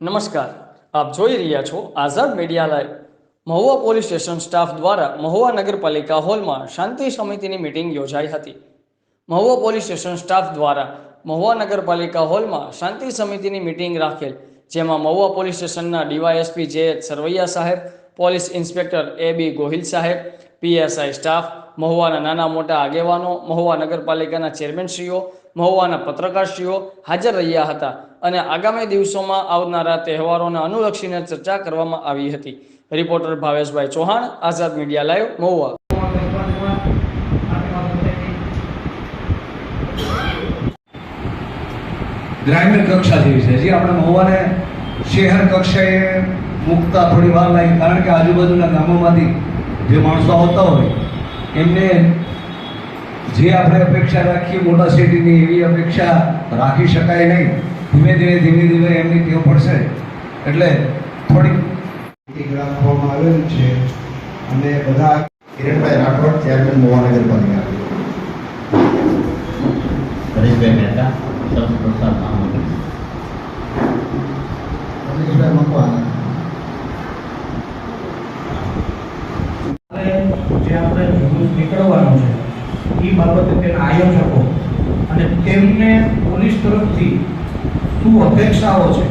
નમસ્કાર. આપ જોઈ રહ્યા છો Azad media live. Mahuva police station staff દ્વારા મહુવા નગરપાલિકા હોલમાં શાંતિ સમિતિની મિટિંગ યોજાઈ હતી. મહુવા પોલીસ સ્ટેશન સ્ટાફ દ્વારા મહુવા નગરપાલિકા હોલમાં શાંતિ સમિતિની મિટિંગ રાખેલ, જેમાં મહુવા પોલીસ સ્ટેશનના ડીવાયએસપી જે સરવૈયા સાહેબ, police inspector A B Gohil સાહેબ, પીએસઆઈ સ્ટાફ, મહુવાના નાના મોટા આગેવાનો, મહુવા નગરપાલિકાના ચેરમેનશ્રીઓ મહુવાના પત્રકારશ્રીઓ હાજર રહ્યા હતા અને આગામી દિવસોમાં આવનારા તહેવારોને અનુલક્ષીને ચર્ચા કરવામાં આવી હતી. Reporter Bhaveshbhai Chauhan, Azad media live, Mahuva. ગ્રામીણ કક્ષા જેવી છે. આપણે મહુવાને શહેર કક્ષાએ મૂકતા થોડી વાર લાગી. કારણ કે આજુબાજુના ગામોમાંથી જે માણસો આવતા હોય, એમને જે આપણે અપેક્ષા રાખીએ મોટા સિટીની એવી અપેક્ષા રાખી શકાય નહીં. ધીમે ધીમે ધીમે ધીમે એમની ટેવ પડશે. એટલે થોડીક રાખવામાં આવેલ છે અને બધા કિરણભાઈ રાઠોડ ચેરમેન મહાનગરપાલિકા હરીશભાઈ મહેતા સબ પ્રસાદ મહામંત્રી જે આપણે જુલુસ નીકળવાનું છે એ બાબતે તેના આયોજકો અને તેમને પોલીસ તરફથી શું અપેક્ષાઓ છે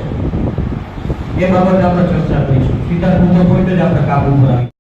એ બાબતે આપણે ચર્ચા કરીશું. સીધા મુદ્દા પોઈન્ટ જ આપણે કાબુ ઉપર આવી